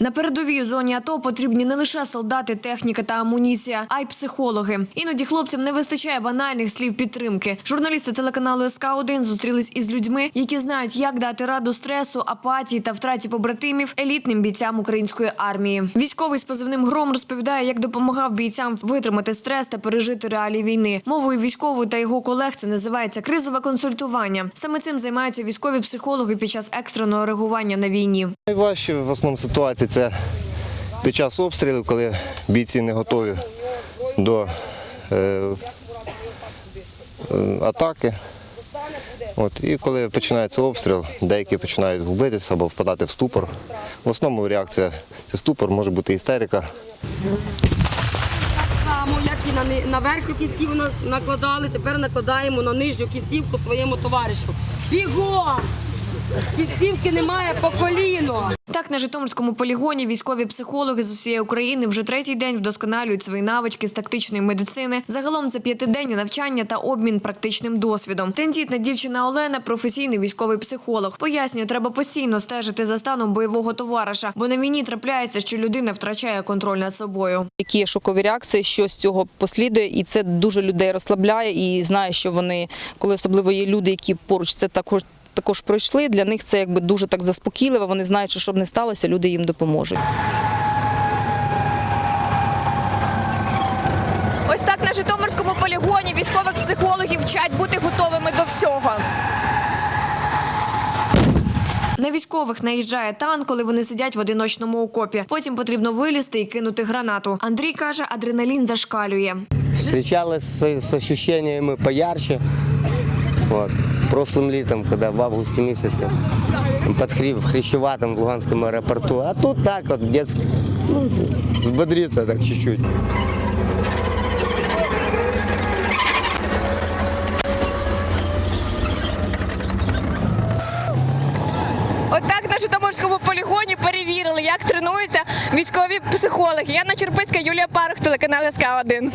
На передовій зоні АТО потрібні не лише солдати, техніка та амуніція, а й психологи. Іноді хлопцям не вистачає банальних слів підтримки. Журналісти телеканалу СК 1 зустрілись із людьми, які знають, як дати раду стресу, апатії та втраті побратимів елітним бійцям української армії. Військовий з позивним гром розповідає, як допомагав бійцям витримати стрес та пережити реалії війни. Мовою військової та його колег це називається кризове консультування. Саме цим займаються військові психологи під час екстреного реагування на війні. Найважче в основному ситуації це під час обстрілів, коли бійці не готові до е, е, атаки. От, і коли починається обстріл, деякі починають губитися або впадати в ступор. В основному реакція це ступор, може бути істерика. само, як і на, на верхню кінцівку на- накладали, тепер накладаємо на нижню кінцівку своєму товаришу. Бігом! Кінцівки немає по коліно. Так, на Житомирському полігоні військові психологи з усієї України вже третій день вдосконалюють свої навички з тактичної медицини. Загалом це п'ятиденні навчання та обмін практичним досвідом. Тендітна дівчина Олена професійний військовий психолог. Пояснює, треба постійно стежити за станом бойового товариша, бо на війні трапляється, що людина втрачає контроль над собою. які є шокові реакції, що з цього послідує, і це дуже людей розслабляє. І знає, що вони, коли особливо є люди, які поруч це також. Також пройшли для них це якби дуже так заспокійливо. Вони знають, що щоб не сталося, люди їм допоможуть. Ось так на Житомирському полігоні військових психологів вчать бути готовими до всього. На військових наїжджає танк, коли вони сидять в одиночному окопі. Потім потрібно вилізти і кинути гранату. Андрій каже, адреналін зашкалює. С, с ощущениями поярче. Прошлым летом, когда в августе месяце под Хри- в Хрящеватом в Луганском аэропорту. А тут так вот, детск... ну, взбодриться так чуть-чуть. Отак на Житомирському полігоні перевірили, як тренуються військові психологи. Яна Черпицька, Юлія Парух, телеканал СК 1